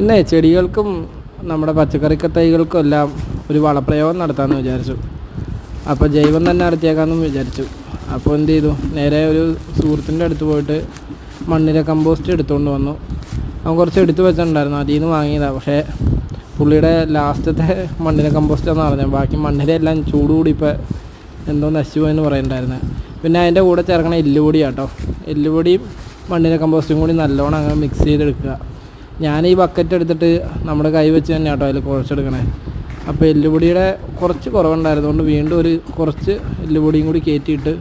ഇന്ന് ചെടികൾക്കും നമ്മുടെ പച്ചക്കറിക്ക തൈകൾക്കും എല്ലാം ഒരു വളപ്രയോഗം നടത്താമെന്ന് വിചാരിച്ചു. അപ്പോൾ ജൈവം തന്നെ നടത്തിയേക്കാമെന്ന് വിചാരിച്ചു. അപ്പോൾ എന്ത് ചെയ്തു? നേരെ ഒരു സുഹൃത്തിന്റെ അടുത്ത് പോയിട്ട് മണ്ണിലെ കമ്പോസ്റ്റ് എടുത്തുകൊണ്ട് വന്നു. അവൻ കുറച്ച് എടുത്തു വെച്ചിട്ടുണ്ടായിരുന്നു. അതിൽ നിന്ന് വാങ്ങിയതാണ് പക്ഷേ പുള്ളിയുടെ ലാസ്റ്റത്തെ മണ്ണിര കമ്പോസ്റ്റാന്ന് പറഞ്ഞത് ബാക്കി മണ്ണിലെ എല്ലാം ചൂട് കൂടി ഇപ്പോൾ എന്തോ നശിച്ചു പോയെന്ന് പറയുന്നുണ്ടായിരുന്നു പിന്നെ അതിന്റെ കൂടെ ചേർക്കണ എല്ലുപൊടി കേട്ടോ എല്ലുപൊടിയും മണ്ണിര കമ്പോസ്റ്റും കൂടി നല്ലോണം അങ്ങ് മിക്സ് ചെയ്തെടുക്കുക. ഞാൻ ഈ ബക്കറ്റ് എടുത്തിട്ട് നമ്മുടെ കൈ വെച്ച് തന്നെ കേട്ടോ അതിൽ കുഴച്ചെടുക്കണേ. അപ്പോൾ എല്ലുപൊടിയുടെ കുറച്ച് കുറവുണ്ടായിരുന്നുകൊണ്ട് വീണ്ടും ഒരു കുറച്ച് എല്ലുപൊടിയും കൂടി കയറ്റിയിട്ട്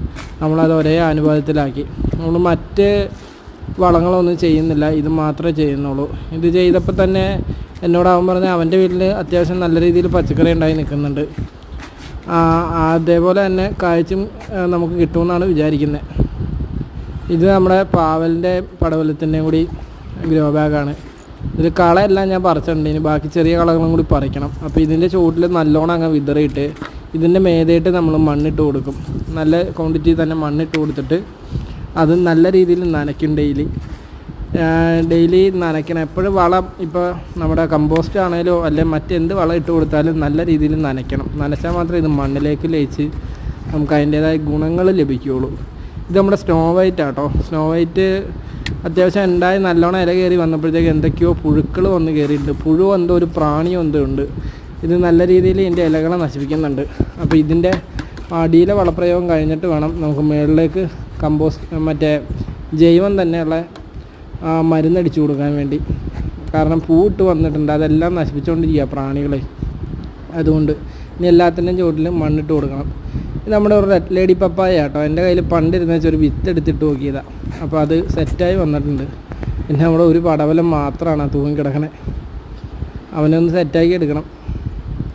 നമ്മളത് ഒരേ അനുപാതത്തിലാക്കി നമ്മൾ മറ്റ് വളങ്ങളൊന്നും ചെയ്യുന്നില്ല. ഇത് മാത്രമേ ചെയ്യുന്നുള്ളൂ. ഇത് ചെയ്തപ്പോൾ തന്നെ എന്നോട് അവൻ പറഞ്ഞ അവന്റെ വീട്ടിൽ അത്യാവശ്യം നല്ല രീതിയിൽ പച്ചക്കറി ഉണ്ടായി നിൽക്കുന്നുണ്ട്. അതേപോലെ തന്നെ കാഴ്ചയും നമുക്ക് കിട്ടുമെന്നാണ് വിചാരിക്കുന്നത് ഇത് നമ്മുടെ പാവലിന്റെ പടവലത്തിന്റെയും കൂടി ഗ്രോ ബാഗാണ്. ഇതിൽ കളയെല്ലാം ഞാൻ പറിച്ചിട്ടുണ്ട്. ഇനി ബാക്കി ചെറിയ കളകളും കൂടി പറിക്കണം. അപ്പോൾ ഇതിന്റെ ചുവട്ടിൽ നല്ലോണം അങ്ങ് വിതറിയിട്ട് ഇതിന്റെ മേതായിട്ട് നമ്മൾ മണ്ണിട്ട് കൊടുക്കും. നല്ല ക്വാണ്ടിറ്റി തന്നെ മണ്ണിട്ട് കൊടുത്തിട്ട് അത് നല്ല രീതിയിൽ നനയ്ക്കും ഡെയിലി ഡെയിലി നനയ്ക്കണം. എപ്പോഴും വളം ഇപ്പോൾ നമ്മുടെ കമ്പോസ്റ്റ് ആണെങ്കിലോ അല്ലെങ്കിൽ മറ്റെന്ത് വളം ഇട്ട് കൊടുത്താലും നല്ല രീതിയിൽ നനയ്ക്കണം. നനച്ചാൽ മാത്രമേ ഇത് മണ്ണിലേക്ക് ലയിച്ച് നമുക്ക് അതിന്റേതായ ഗുണങ്ങൾ ലഭിക്കുകയുള്ളൂ. ഇത് നമ്മുടെ സ്നോ വൈറ്റ് ആട്ടോ. സ്നോ വൈറ്റ് അത്യാവശ്യം ഉണ്ടായി നല്ലോണം ഇല കയറി വന്നപ്പോഴത്തേക്ക് എന്തൊക്കെയോ പുഴുക്കൾ വന്ന് കയറിയിട്ടുണ്ട്. പുഴു എന്തോ ഒരു പ്രാണി എന്തോ ഉണ്ട്. ഇത് നല്ല രീതിയിൽ ഇതിന്റെ ഇലകളെ നശിപ്പിക്കുന്നുണ്ട്. അപ്പോൾ ഇതിന്റെ അടിയിലെ വളപ്രയോഗം കഴിഞ്ഞിട്ട് വേണം നമുക്ക് മുകളിലേക്ക് കമ്പോസ്റ്റ് മറ്റേ ജൈവം തന്നെയുള്ള മരുന്നടിച്ചു കൊടുക്കാൻ വേണ്ടി. കാരണം പൂവിട്ട് വന്നിട്ടുണ്ട്. അതെല്ലാം നശിപ്പിച്ചുകൊണ്ടിരിക്കുക പ്രാണികളെ. അതുകൊണ്ട് ഇനി എല്ലാത്തിന്റെയും ചുവട്ടിലും മണ്ണിട്ട് കൊടുക്കണം. നമ്മുടെ ഒരു റെഡ് ലേഡി പപ്പായ കേട്ടോ എന്റെ കയ്യിൽ പണ്ടിരുന്ന വെച്ചൊരു വിത്ത് എടുത്തിട്ട് നോക്കിയതാണ് അപ്പോൾ അത് സെറ്റായി വന്നിട്ടുണ്ട്. പിന്നെ നമ്മുടെ ഒരു പടവലം മാത്രമാണ് തൂങ്ങി കിടക്കണേ അവനൊന്ന് സെറ്റാക്കി എടുക്കണം.